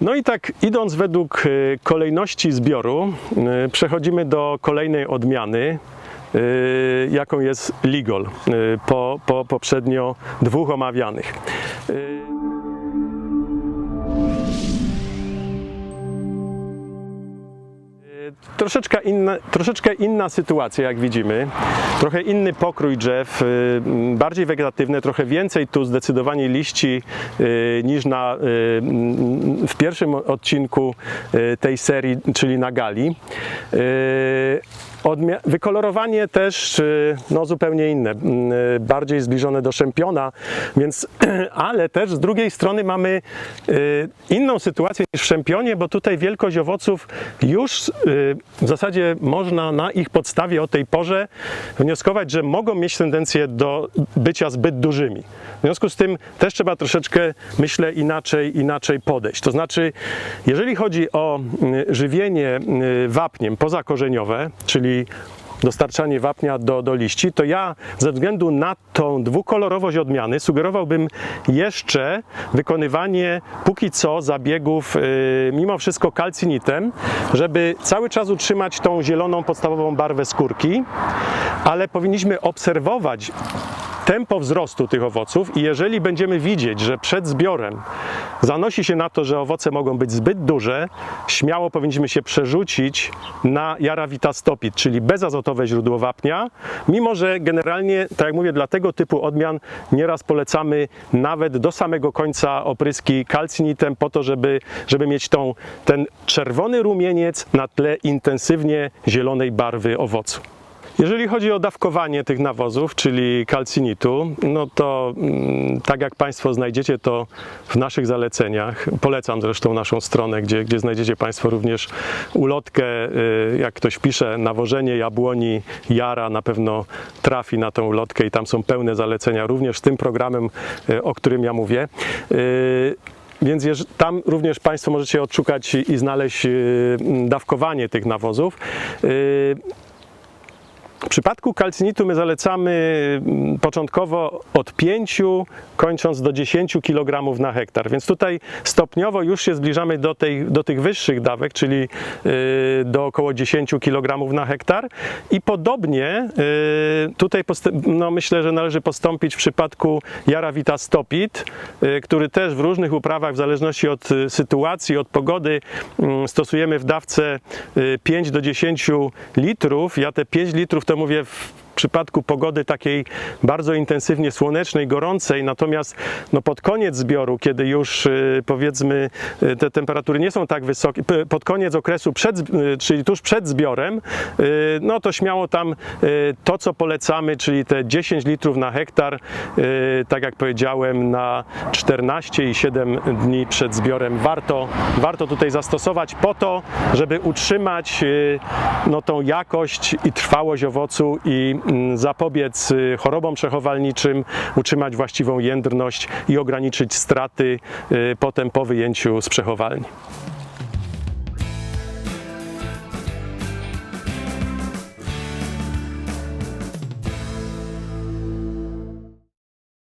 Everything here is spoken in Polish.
No i tak idąc według y, kolejności zbioru, y, przechodzimy do kolejnej odmiany, y, jaką jest Ligol, po, po poprzednio dwóch omawianych. Troszeczkę inna, troszeczkę inna sytuacja, jak widzimy. Trochę inny pokrój drzew, y, bardziej wegetatywne, trochę więcej tu zdecydowanie liści y, niż na, y, w pierwszym odcinku tej serii, czyli na gali. Wykolorowanie też y, no, zupełnie inne, mm, y, bardziej zbliżone do szempiona, więc, ale też z drugiej strony mamy y, inną sytuację niż w szempionie, bo tutaj wielkość owoców już w zasadzie można na ich podstawie o tej porze wnioskować, że mogą mieć tendencję do bycia zbyt dużymi. W związku z tym też trzeba troszeczkę, myślę, inaczej, inaczej podejść. To znaczy, jeżeli chodzi o żywienie wapniem pozakorzeniowe, czyli dostarczanie wapnia do, do liści, to ja ze względu na tą dwukolorowość odmiany sugerowałbym jeszcze wykonywanie póki co zabiegów y, mimo wszystko kalcinitem, żeby cały czas utrzymać tą zieloną podstawową barwę skórki, ale powinniśmy obserwować tempo wzrostu tych owoców i jeżeli będziemy widzieć, że przed zbiorem zanosi się na to, że owoce mogą być zbyt duże, śmiało powinniśmy się przerzucić na Jarawita stopit, czyli bezazotowe źródło wapnia, mimo że generalnie, tak jak mówię, dla tego typu odmian nieraz polecamy nawet do samego końca opryski kalcinitem po to, żeby, żeby mieć tą, ten czerwony rumieniec na tle intensywnie zielonej barwy owocu. Jeżeli chodzi o dawkowanie tych nawozów, czyli kalcinitu, no to mm, tak jak Państwo znajdziecie to w naszych zaleceniach, polecam zresztą naszą stronę, gdzie, gdzie znajdziecie Państwo również ulotkę, y, jak ktoś pisze, nawożenie jabłoni jara, na pewno trafi na tą ulotkę i tam są pełne zalecenia, również z tym programem, y, o którym ja mówię. Y, więc tam również Państwo możecie odszukać i znaleźć dawkowanie tych nawozów. W przypadku kalcinitu my zalecamy mm, początkowo od 5, kończąc do 10 kg na hektar, więc tutaj stopniowo już się zbliżamy do, tej, do tych wyższych dawek, czyli y, do około 10 kg na hektar i podobnie y, tutaj no myślę, że należy postąpić w przypadku Jarawita stopit, y, który też w różnych uprawach, w zależności od sytuacji, od pogody, mm, stosujemy w dawce y, 5 do 10 litrów. Ja te 5 litrów to mówię przypadku pogody takiej bardzo intensywnie słonecznej, gorącej, natomiast no pod koniec zbioru, kiedy już y, powiedzmy y, te temperatury nie są tak wysokie, pod koniec okresu, przed, y, czyli tuż przed zbiorem, no to śmiało tam to, co polecamy, czyli te 10 litrów na hektar, tak jak powiedziałem, na 14 i 7 dni przed zbiorem. Warto, warto tutaj zastosować po to, żeby utrzymać no, tą jakość i trwałość owocu i zapobiec y, chorobom przechowalniczym, utrzymać właściwą jędrność i ograniczyć straty y, potem po wyjęciu z przechowalni.